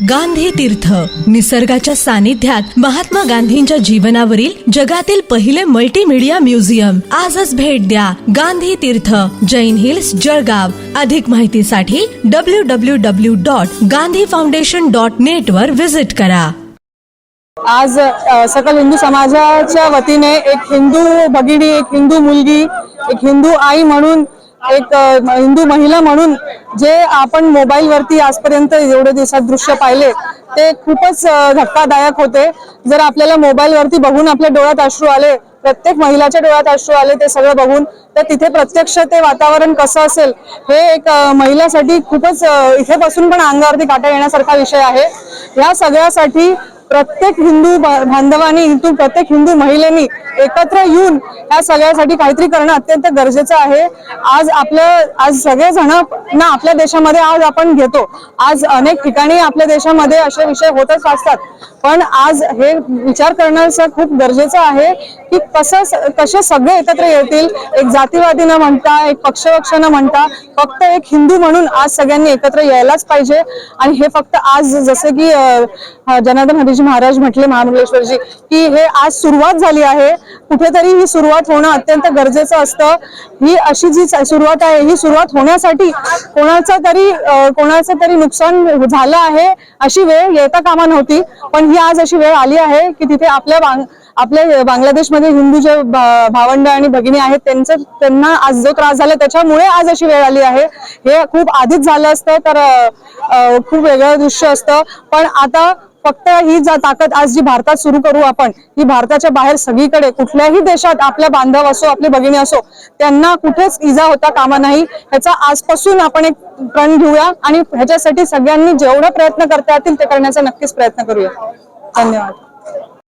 गांधी तीर्थ. निसर्गाच्या सानिध्यात महात्मा गांधींच्या जीवनावरील जगातील पहिले मल्टीमीडिया म्युझियम आजच भेट द्या गांधी तीर्थ. जैन हिल्स जळगाव. अधिक माहितीसाठी W W W dot Gandhi foundation dot net वर व्हिजिट करा. आज सकल हिंदू समाजाच्या वतीने एक हिंदू भगिनी एक हिंदू मुलगी एक हिंदू आई म्हणून एक हिंदू महिला म्हणून जे आपण मोबाईल वरती आजपर्यंत एवढे दिवसात दृश्य पाहिले ते खूपच धक्कादायक होते. जर आपल्याला मोबाईल वरती बघून आपल्या डोळ्यात अश्रू आले प्रत्येक महिलाच्या डोळ्यात अश्रू आले ते सगळं बघून तर तिथे प्रत्यक्ष ते वातावरण कसं असेल हे एक महिलासाठी खूपच इथे बसून पण अंगावरती काटा येण्यासारखा विषय आहे. या सगळ्यासाठी प्रत्येक हिंदू बा- बांधवांनी हिंदू प्रत्येक हिंदू महिलेनी एकत्र येऊन या सगळ्यासाठी काहीतरी करणं अत्यंत गरजेचं आहे. आज आपलं आज सगळेजण ना आपल्या देशामध्ये आज आपण घेतो. आज अनेक ठिकाणी आपल्या देशामध्ये असे विषय होतच असतात. पण आज हे विचार करण्याचं खूप गरजेचं आहे की कसं कसे सगळे एकत्र येतील? एक जातीवादी न म्हणता एक पक्षपक्ष न म्हणता फक्त एक हिंदू म्हणून आज सगळ्यांनी एकत्र यायलाच पाहिजे. आणि हे फक्त आज जसं की जनार्दन हरीजी महाराज म्हटले महामंडलेश्वरजी की हे आज सुरुवात झाली आहे. कुठेतरी ही सुरुवात होणं अत्यंत गरजेचं असतं. ही अशी जी सुरुवात आहे ही सुरुवात होण्यासाठी कोणाचं तरी कोणाचं तरी नुकसान झालं आहे अशी वेळ येता कामा नव्हती. पण ही आज अशी वेळ आली आहे की तिथे आपल्या आपल्या बांगलादेशमध्ये हिंदू जे भावंड आणि भगिनी आहेत त्यांचं त्यांना आज जो त्रास झाला त्याच्यामुळे आज अशी वेळ आली आहे. हे खूप आधीच झालं असतं तर खूप वेगळं दृश्य असतं. पण आता फक्त ही जा ताकद आज जी भारतात सुरू करू आपण ही भारताच्या बाहेर सगळीकडे कुठल्याही देशात आपल्या बांधव असो आपली भगिनी असो त्यांना कुठेच इजा होता कामा नाही. ह्याचा आजपासून आपण एक प्रण घेऊया आणि ह्याच्यासाठी सगळ्यांनी जेवढा प्रयत्न करता येतील ते करण्याचा नक्कीच प्रयत्न करूया. धन्यवाद.